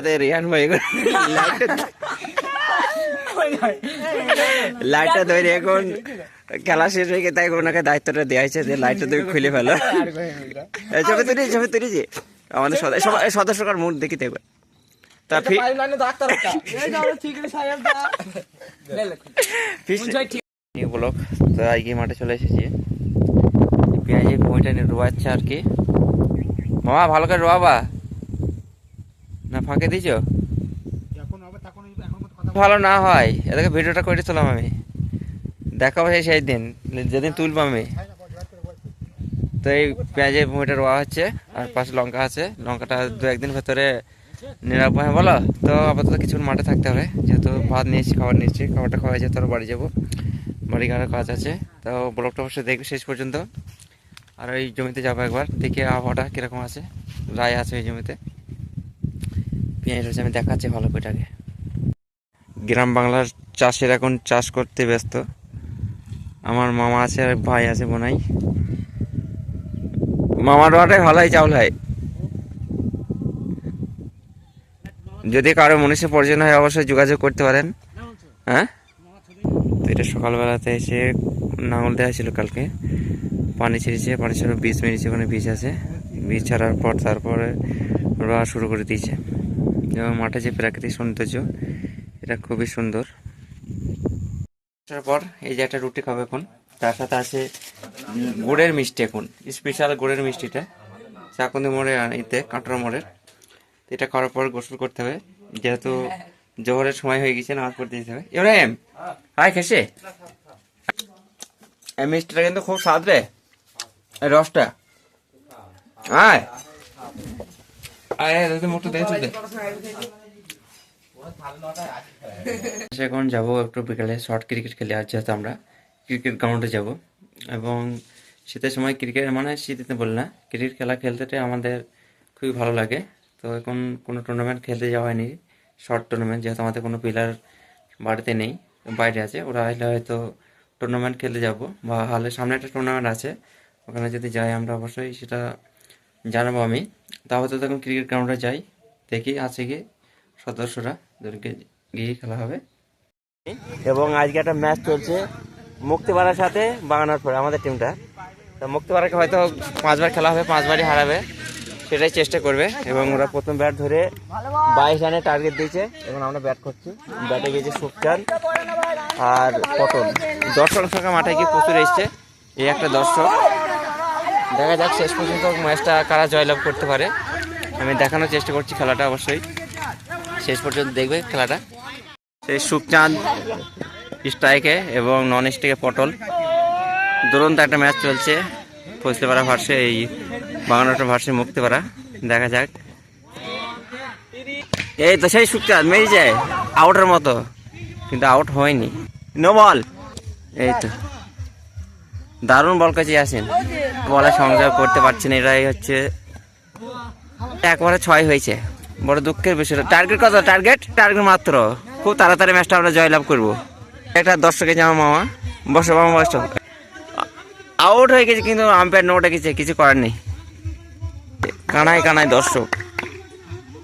আমাদের রিয়ান ভাই লাইটটা ধরে এখন খেলা শেষ হয়ে গেছে তাই ওনাকে দায়িত্বটা দেওয়া হয়েছে যে লাইটটা তুমি খুলে ফেলো। ছবি তুলি ছবি তুলেছি আমাদের সদস্য সবাই সদস্যকার মুখ দেখি দেখবে তা ব্লক তো আজকে মাঠে চলে এসেছি। পেঁয়াজের বইটা নিয়ে রোয়াচ্ছে আর কি। মামা ভালো করে রোয়াবা। না ফাঁকে দিছ ভালো না হয় এদেরকে ভিডিওটা করে তোলাম আমি। দেখাবো সেই সেই দিন যেদিন তুলবো আমি। তো এই পেঁয়াজের বইটা রোয়া হচ্ছে আর পাশে লঙ্কা আছে। লঙ্কাটা দু একদিন ভেতরে নিরাপদ হ্যাঁ বলো? তো আপাতত কিছুক্ষণ মাঠে থাকতে হবে যেহেতু ভাত নিয়েছি খাবার নিয়েছি খাবারটা খাওয়া যেতে তোর বাড়ি যাব। বাড়ি ঘরে কাজ আছে তো ব্লগটা অবশ্যই দেখবে শেষ পর্যন্ত। আর ওই জমিতে যাব একবার দেখি আবহাওয়াটা কীরকম আছে রায় আছে ওই জমিতে। পেঁয়াজ হচ্ছে আমি দেখাচ্ছি ভালো কইটাকে গ্রাম বাংলার চাষের এখন চাষ করতে ব্যস্ত। আমার মামা আছে আর ভাই আছে বোনাই। মামার রোয়াটাই ভালোই চাউল হয়। যদি কারও মনীষে প্রয়োজন হয়, অবশ্যই যোগাযোগ করতে পারেন। হ্যাঁ? এটা সকালবেলাতে এসে নাঙল দেওয়া ছিল কালকে। পানি ছেড়েছে পানি ছেড়ে বীজ মেরেছে, ওখানে বীজ আছে। বীজ ছাড়ার পর তারপরে রোয়া শুরু করে দিয়েছে। এবং মাঠে যে প্রাকৃতিক সৌন্দর্য, এটা খুবই সুন্দর। পর এই যে একটা রুটি খাব এখন, তার সাথে আছে গুড়ের মিষ্টি এখন স্পেশাল গুড়ের মিষ্টিটা, চাকুন্দি মোড়ে এতে কাঁটার মোড়ের এটা খাওয়ার পর গোসল করতে হবে, যেহেতু জোহরের সময় হয়ে গেছে, নামাজ পড়তে যেতে হবে। এবারে ইব্রাহিম হাই খেসে। এই মিষ্টিটা কিন্তু খুব স্বাদ রে রসটা। আয়। এখন যাব একটু বিকালে, শর্ট ক্রিকেট খেলে, আর যেহেতু আমরা ক্রিকেট গ্রাউন্ডে যাব। এবং শীতের সময় ক্রিকেট মানে শীতে বল না, ক্রিকেট খেলা খেলতে আমাদের খুবই ভালো লাগে। তো এখন কোনো টুর্নামেন্ট খেলতে যাওয়া হয়নি শর্ট টুর্নামেন্ট যেহেতু আমাদের কোনো প্লেয়ার বাড়িতে নেই, বাইরে আছে, ওরা আসলে হয়তো টুর্নামেন্ট খেলতে যাব, বা হালে সামনে একটা টুর্নামেন্ট আছে, ওখানে যদি যাই আমরা অবশ্যই সেটা জানাব আমি। তাও তো তখন ক্রিকেট গ্রাউন্ডে যাই, দেখি আছে কি সদস্যরা ওদেরকে গিয়ে খেলা হবে। এবং আজকে একটা ম্যাচ চলছে মুক্তিপাড়ার সাথে বাগানোর পরে, আমাদের টিমটা তো মুক্তিপাড়াকে হয়তো পাঁচবার খেলা হবে, পাঁচবারই হারাবে, সেটাই চেষ্টা করবে। এবং ওরা প্রথম ব্যাট ধরে বাইশ রানে টার্গেট দিয়েছে, এবং আমরা ব্যাট করছি। ব্যাটে গিয়েছে সুখচাঁদ আর পটল। দর্শক সংখ্যা মাঠে গিয়ে প্রচুর এসছে। এই একটা দর্শক। দেখা যাক, শেষ পর্যন্ত ম্যাচটা কারা জয়লাভ করতে পারে। আমি দেখানোর চেষ্টা করছি খেলাটা অবশ্যই। শেষ পর্যন্ত দেখবে খেলাটা। সেই সুখচাঁদ স্ট্রাইকে এবং নন স্ট্রাইকে পটল। দুরন্ত একটা ম্যাচ চলছে ফসলিপাড়া ভার্সে, এই বাংলাটা ভার্সে মুক্তিপাড়া। দেখা যাক। এই তো সেই সুখচাঁদ, মেরে যায়, আউটের মতো। কিন্তু আউট হয়নি। No ball. এই তো। দারুণ বল কাছে আসেন বলে সংযোগ করতে পারছেন এটাই হচ্ছে একবারে ছয় হয়েছে। বড় দুঃখের বিষয় টার্গেট কত? টার্গেট টার্গেট মাত্র। খুব তাড়াতাড়ি ম্যাচটা আমরা জয়লাভ করব। একটা দর্শকের জামা মামা। বসো মামা, বসো। আউট হয়ে গেছে কিন্তু আম্পায়ার নোট গেছে কিছু করার নেই। কানায় কানায় দর্শক।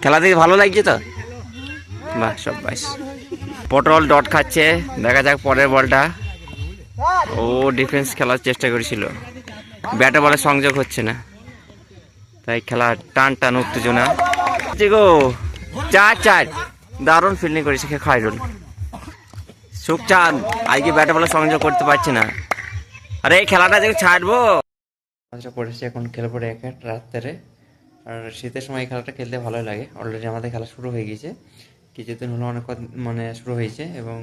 খেলা দেখে ভালো লাগছে তো? বাহ, সব বাইস পটল ডট খাচ্ছে। দেখা যাক পরের বলটা। ও ডিফেন্স খেলার চেষ্টা করেছিল। ব্যাটে বলে সংযোগ হচ্ছে না। তাই খেলা টান টান উত্তেজনা। গো চার চার। দারুণ ফিল্ডিং করেছে খাইরুল। সুখচাঁদ আজকে ব্যাটে বলে সংযোগ করতে পারছে না। আরে, এই খেলাটা যে ছাড়বো। আচ্ছা পড়েছে এখন খেলে পড়ে এক রাত্রে। আর শীতের সময় এই খেলাটা খেলতে ভালোই লাগে। অলরেডি আমাদের খেলা শুরু হয়ে গেছে কিছুদিন হলো অনেক মানে শুরু হয়েছে এবং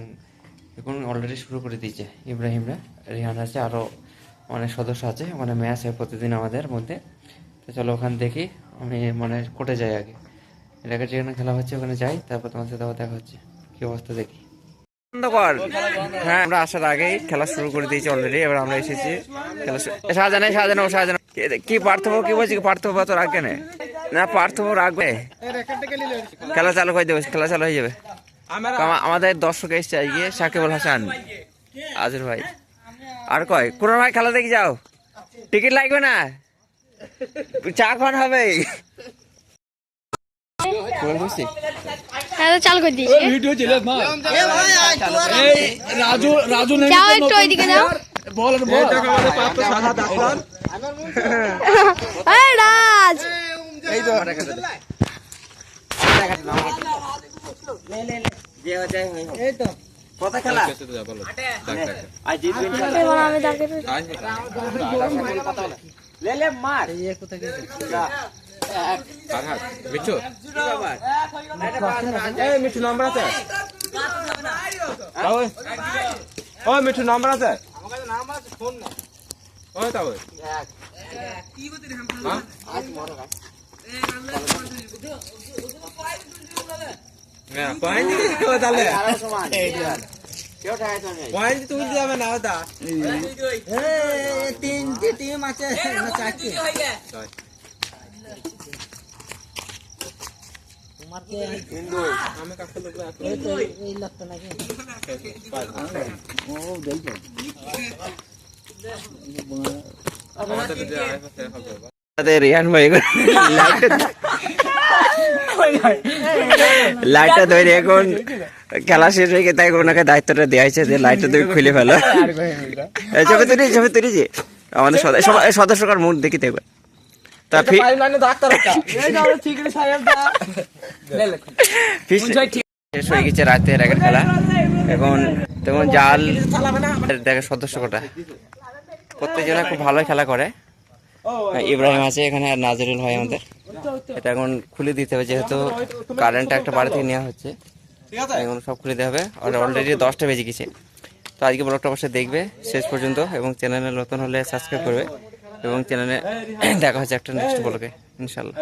এখন অলরেডি শুরু করে দিয়েছে। ইব্রাহিমরা, রিহান আছে আরও অনেক সদস্য আছে ওখানে ম্যাচ হয় প্রতিদিন আমাদের মধ্যে। তো চলো ওখানে দেখি আমি মানে কোর্টে যাই আগে। এলাকায় যেখানে খেলা হচ্ছে ওখানে যাই তারপর তোমার সাথে আবার দেখা হচ্ছে। কি অবস্থা দেখি। হ্যাঁ আমরা আসার আগেই খেলা শুরু করে দিয়েছি অলরেডি এবার আমরা এসেছি। খেলা শাহজাহান ও শাহজাহান কি- কি পার্থক্য কি বলছি পার্থক্য তো রাখবে না। না পার্থক্য রাখবে। খেলা চালু করে দেবে খেলা চালু হয়ে যাবে। আমাদের দর্শক এসছে আজকে সাকিবুল হাসান আজর ভাই। আর কয়? কোন ভাই খেলা দেখে যাও। টিকিট লাগবে না? চা খান হবে। চাল করে দিয়েছি? ভিডিও চলে রাজু রাজু যাও একটু ওইদিকে যাও। বল বল। রাজ। এই তো। যে হচ্ছে এই তো। কত খেলা। আজ জিতবেন এবার আমি তাকে লে লে মার। এই মিঠু। নাম্বার আছে? ওই ওই মিঠু নাম্বার আছে? পয়েন্ট তুমি যাবে না ওটা তিনটে টিম আছে না চারটে তোমার কে এই তো এই লোকটা নাকি ও দেখো আমাদের রিয়ান ভাই এখন লাইটটা ধরে এখন খেলা শেষ হয়ে গেছে তাই ওনাকে দায়িত্বটা দেওয়া হয়েছে যে লাইটটা তুমি খুলে ফেলো। এই ছবি তুলি ছবি তুলি যে। আমাদের সদস্যকার মুখ দেখি দেখবে তা শেষ হয়ে গেছে রাতের আগের খেলা। এখন তেমন জাল দেখে সদস্য কটা। প্রত্যেকজনে খুব ভালো খেলা করে। ইব্রাহিম আছে এখানে আর নাজরুল হয় আমাদের। এটা এখন খুলে দিতে হবে যেহেতু কারেন্টটা একটা বাড়ি থেকে নেওয়া হচ্ছে। এখন সব খুলে দিতে হবে। আর অলরেডি দশটা বেজে গেছে। তো আজকে ব্লগটা অবশ্যই দেখবে শেষ পর্যন্ত এবং চ্যানেলে নতুন হলে সাবস্ক্রাইব করবে এবং চ্যানেলে দেখা হচ্ছে একটা নেক্সট ব্লগে ইনশাল্লাহ